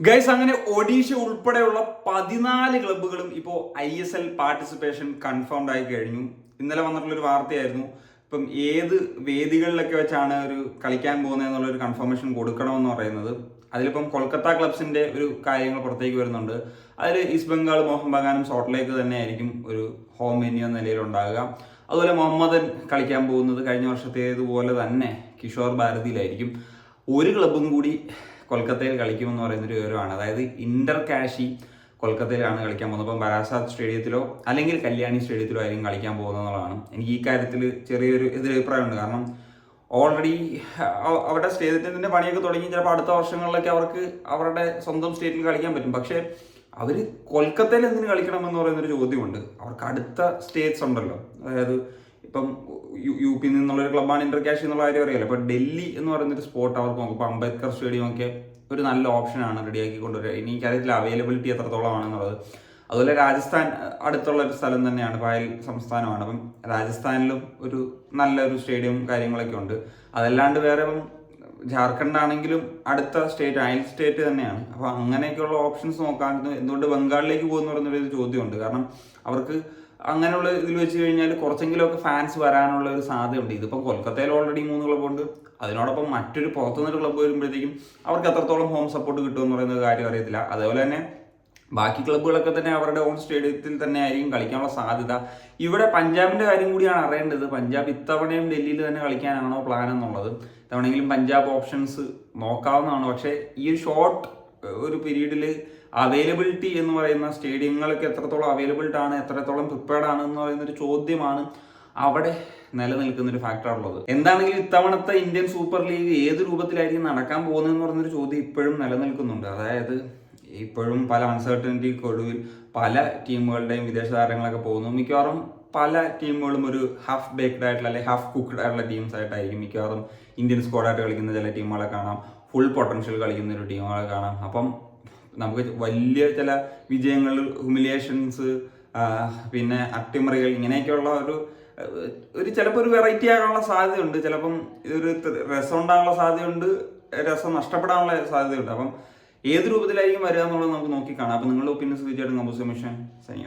Guys അങ്ങനെ ഒഡീഷ ഉൾപ്പെടെയുള്ള പതിനാല് ക്ലബ്ബുകളും ഇപ്പോൾ I S L participation confirmed ആയി കഴിഞ്ഞു. ഇന്നലെ വന്നിട്ടുള്ള ഒരു വാർത്തയായിരുന്നു. ഇപ്പം ഏത് വേദികളിലൊക്കെ വെച്ചാണ് ഒരു കളിക്കാൻ പോകുന്നത് എന്നുള്ള ഒരു കൺഫർമേഷൻ കൊടുക്കണമെന്ന് പറയുന്നത്. അതിലിപ്പം കൊൽക്കത്ത ക്ലബ്സിന്റെ ഒരു കാര്യങ്ങൾ പുറത്തേക്ക് വരുന്നുണ്ട്. അതിൽ ഈസ്റ്റ് ബംഗാൾ മോഹൻ ബഗാനും സോട്ടിലേക്ക് തന്നെ ആയിരിക്കും ഒരു ഹോം വെന്യൂ എന്ന നിലയിൽ ഉണ്ടാകുക. അതുപോലെ മുഹമ്മദൻ കളിക്കാൻ പോകുന്നത് കഴിഞ്ഞ വർഷത്തേതുപോലെ തന്നെ കിഷോർ ഭാരതിയിലായിരിക്കും. ഒരു ക്ലബും കൂടി കൊൽക്കത്തയിൽ കളിക്കുമെന്ന് പറയുന്ന ഒരു വിവരമാണ്. അതായത് ഇന്റർ കാഷി കൊൽക്കത്തയിലാണ് കളിക്കാൻ പോകുന്നത്. അപ്പം ബരാസാദ് സ്റ്റേഡിയത്തിലോ അല്ലെങ്കിൽ കല്യാണി സ്റ്റേഡിയത്തിലോ ആയിരിക്കും കളിക്കാൻ പോകുന്നത് എന്നുള്ളതാണ്. എനിക്ക് ഈ കാര്യത്തിൽ ചെറിയൊരു എതിരഭിപ്രായമുണ്ട് കാരണം ഓൾറെഡി അവരുടെ സ്റ്റേഡിയത്തിന്റെ പണിയൊക്കെ തുടങ്ങി ചിലപ്പോൾ അടുത്ത വർഷങ്ങളിലൊക്കെ അവർക്ക് അവരുടെ സ്വന്തം സ്റ്റേറ്റിൽ കളിക്കാൻ പറ്റും. പക്ഷേ അവർ കൊൽക്കത്തയിൽ എന്തിനു കളിക്കണം എന്ന് പറയുന്നൊരു ചോദ്യമുണ്ട്. അവർക്ക് അടുത്ത സ്റ്റേറ്റ്സ് ഉണ്ടല്ലോ. അതായത് ഇപ്പം യു പി നിന്നുള്ളൊരു ക്ലബ്ബാണ് ഇന്റർ ക്യാഷ് എന്നുള്ള കാര്യം അറിയാലോ. ഇപ്പം ഡൽഹി എന്ന് പറയുന്നൊരു സ്പോട്ട് അവർക്ക് നോക്കും. ഇപ്പം അംബേദ്കർ സ്റ്റേഡിയം ഒക്കെ ഒരു നല്ല ഓപ്ഷനാണ് റെഡിയാക്കി കൊണ്ടുവരിക ഇനി എനിക്കറിയത്തില്ല അവൈലബിലിറ്റി എത്രത്തോളമാണെന്നുള്ളത്. അതുപോലെ രാജസ്ഥാൻ അടുത്തുള്ള ഒരു സ്ഥലം തന്നെയാണ്. പായൽ സംസ്ഥാനമാണ്. അപ്പം രാജസ്ഥാനിലും ഒരു നല്ലൊരു സ്റ്റേഡിയം കാര്യങ്ങളൊക്കെ ഉണ്ട്. അതല്ലാണ്ട് വേറെ ജാർഖണ്ഡ് ആണെങ്കിലും അടുത്ത സ്റ്റേറ്റ് അയൽ സ്റ്റേറ്റ് തന്നെയാണ്. അപ്പോൾ അങ്ങനെയൊക്കെയുള്ള ഓപ്ഷൻസ് നോക്കാൻ എന്തുകൊണ്ട് ബംഗാളിലേക്ക് പോകുന്നു പറയുന്നൊരു ചോദ്യമുണ്ട്. കാരണം അവർക്ക് അങ്ങനെയുള്ള ഇതിൽ വെച്ച് കഴിഞ്ഞാൽ കുറച്ചെങ്കിലുമൊക്കെ ഫാൻസ് വരാനുള്ള ഒരു സാധ്യതയുണ്ട്. ഇതിപ്പോൾ കൊൽക്കത്തയിൽ ഓൾറെഡി മൂന്ന് ക്ലബ്ബുണ്ട് അതിനോടൊപ്പം മറ്റൊരു പുറത്തുനിന്നൊരു ക്ലബ്ബ് വരുമ്പോഴത്തേക്കും അവർക്ക് എത്രത്തോളം ഹോം സപ്പോർട്ട് കിട്ടുമെന്ന് പറയുന്ന കാര്യം അറിയത്തില്ല. അതേപോലെ തന്നെ ബാക്കി ക്ലബ്ബുകളൊക്കെ തന്നെ അവരുടെ ഓൺ സ്റ്റേഡിയത്തിൽ തന്നെ ആയിരിക്കും കളിക്കാനുള്ള സാധ്യത. ഇവിടെ പഞ്ചാബിന്റെ കാര്യം കൂടിയാണ് അറിയേണ്ടത്. പഞ്ചാബ് ഇത്തവണയും ഡൽഹിയിൽ തന്നെ കളിക്കാനാണോ പ്ലാൻ എന്നുള്ളത്. ഇത്തവണയെങ്കിലും പഞ്ചാബ് ഓപ്ഷൻസ് നോക്കാവുന്നതാണ്. പക്ഷേ ഈ ഷോർട്ട് ഒരു പീരീഡിൽ അവൈലബിലിറ്റി എന്ന് പറയുന്ന സ്റ്റേഡിയങ്ങളൊക്കെ എത്രത്തോളം അവൈലബിലിറ്റി ആണ് എത്രത്തോളം പ്രിപ്പയർഡ് ആണ് എന്ന് പറയുന്ന ഒരു ചോദ്യമാണ് അവിടെ നിലനിൽക്കുന്ന ഒരു ഫാക്ടർ ഉള്ളത്. എന്താണെങ്കിലും ഇത്തവണത്തെ ഇന്ത്യൻ സൂപ്പർ ലീഗ് ഏത് രൂപത്തിലായിരിക്കും നടക്കാൻ പോകുന്നതെന്ന് പറയുന്നൊരു ചോദ്യം ഇപ്പോഴും നിലനിൽക്കുന്നുണ്ട്. അതായത് ഇപ്പോഴും പല അൺസർട്ടനിറ്റിക്ക് ഒടുവിൽ പല ടീമുകളുടെയും വിദേശ താരങ്ങളൊക്കെ പോകുന്നു. മിക്കവാറും പല ടീമുകളും ഒരു ഹാഫ് ബേക്ക്ഡ് ആയിട്ടുള്ള അല്ലെങ്കിൽ ഹാഫ് കുക്ക്ഡ് ആയിട്ടുള്ള ടീംസ് ആയിട്ടായിരിക്കും മിക്കവാറും ഇന്ത്യൻ സ്ക്വാഡായിട്ട് കളിക്കുന്ന ചില ടീമുകളെ കാണാം. ഫുൾ പൊട്ടൻഷ്യൽ കളിക്കുന്ന ഒരു ടീമുകളെ കാണാം. അപ്പം നമുക്ക് വലിയ ചില വിജയങ്ങൾ ഹ്യൂമിലിയേഷൻസ് പിന്നെ അട്ടിമറികൾ ഇങ്ങനെയൊക്കെയുള്ള ഒരു ഒരു ചിലപ്പോൾ ഒരു വെറൈറ്റി ആകാനുള്ള സാധ്യതയുണ്ട്. ചിലപ്പം ഇതൊരു രസം ഉണ്ടാകാനുള്ള സാധ്യതയുണ്ട് രസം നഷ്ടപ്പെടാനുള്ള സാധ്യതയുണ്ട്. അപ്പം ഏത് രൂപത്തിലായിരിക്കും വരിക എന്നുള്ളത് നമുക്ക് നോക്കി കാണാം. അപ്പം നിങ്ങളുടെ ഒപ്പീനിയൻസ് തീർച്ചയായിട്ടും കമ്പോസ് കമ്മീഷൻ സൈനിക